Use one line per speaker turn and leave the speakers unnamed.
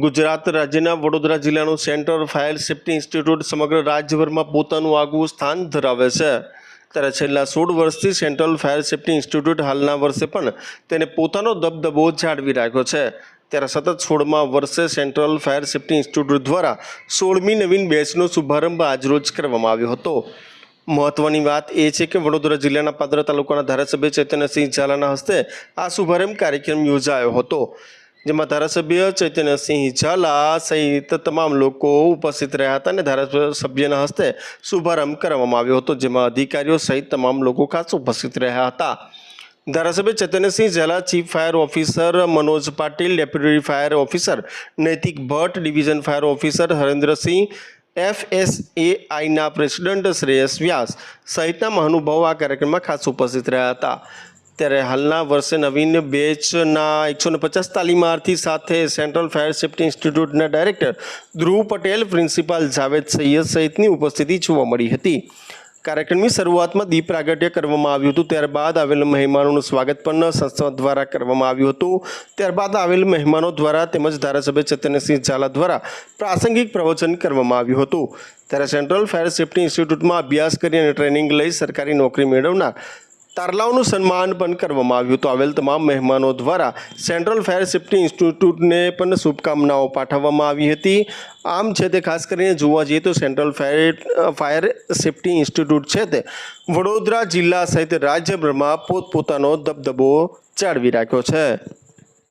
ગુજરાત રાજ્યના વડોદરા જિલ્લાનું centre fire safety institute સમગ્ર રાજ્યભરમાં પોતાનું આગવું સ્થાન ધરાવે છે. ત્યારે છેલ્લા સોળ વર્ષથી સેન્ટ્રલ ફાયર સેફ્ટી ઇન્સ્ટિટ્યૂટ હાલના વર્ષે પણ તેને પોતાનો દબદબો જાળવી રાખ્યો છે. ત્યારે સતત સોળમા વર્ષે સેન્ટ્રલ ફાયર સેફ્ટી ઇન્સ્ટિટ્યૂટ દ્વારા સોળમી નવીન બેચનો શુભારંભ આજરોજ કરવામાં આવ્યો હતો. મહત્વની વાત એ છે કે વડોદરા જિલ્લાના પાદરા તાલુકાના ધારાસભ્ય ચૈતન્યસિંહ ઝાલાના હસ્તે આ શુભારંભ કાર્યક્રમ યોજાયો હતો. જેમાં ધારાસભ્ય ચૈતન્યસિંહ ઝાલા સહિત તમામ લોકો ઉપસ્થિત રહ્યા હતા અને ધારાસભ્યના હસ્તે શુભારંભ કરવામાં આવ્યો હતો, જેમાં અધિકારીઓ સહિત તમામ લોકો ખાસ ઉપસ્થિત રહ્યા હતા. ધારાસભ્ય Chaitanyasinh Zala, chief fire officer Manoj Patil, deputy fire officer Naitik Bhatt, division fire officer Harendrasinh એફએસએઆઈના president Shreyas Vyas સહિતના મહાનુભાવો આ કાર્યક્રમમાં ખાસ ઉપસ્થિત રહ્યા હતા. ત્યારે હાલના વર્ષે નવીન બેચના એકસો ને પચાસ તાલીમાર્થી સાથે સેન્ટ્રલ ફાયર સેફ્ટી ઇન્સ્ટિટ્યૂટના ડાયરેક્ટર ધ્રુવ પટેલ, પ્રિન્સિપાલ જાવેદ સૈયદ સહિતની ઉપસ્થિતિ જોવા મળી હતી. કાર્યક્રમની શરૂઆતમાં દીપ પ્રાગટ્ય કરવામાં આવ્યું હતું. ત્યારબાદ આવેલ મહેમાનોનું સ્વાગત પણ સંસ્થા દ્વારા કરવામાં આવ્યું હતું. ત્યારબાદ આવેલ મહેમાનો દ્વારા તેમજ ધારાસભ્ય ચેતન્યસિંહ ઝાલા દ્વારા પ્રાસંગિક પ્રવચન કરવામાં આવ્યું હતું. ત્યારે સેન્ટ્રલ ફાયર સેફ્ટી ઇન્સ્ટિટ્યૂટમાં અભ્યાસ કરી અને ટ્રેનિંગ લઈ સરકારી નોકરી મેળવનાર તારલાઓનું સન્માન પણ કરવામાં આવ્યું હતું. આવેલ તમામ મહેમાનો દ્વારા સેન્ટ્રલ ફાયર સેફ્ટી ઇન્સ્ટિટ્યૂટને પણ શુભકામનાઓ પાઠવવામાં આવી હતી. આમ છે તે ખાસ કરીને જોવા જઈએ તો central fire fire safety institute છે તે વડોદરા જિલ્લા સહિત રાજ્યભરમાં પોતપોતાનો દબદબો જાળવી રાખ્યો છે.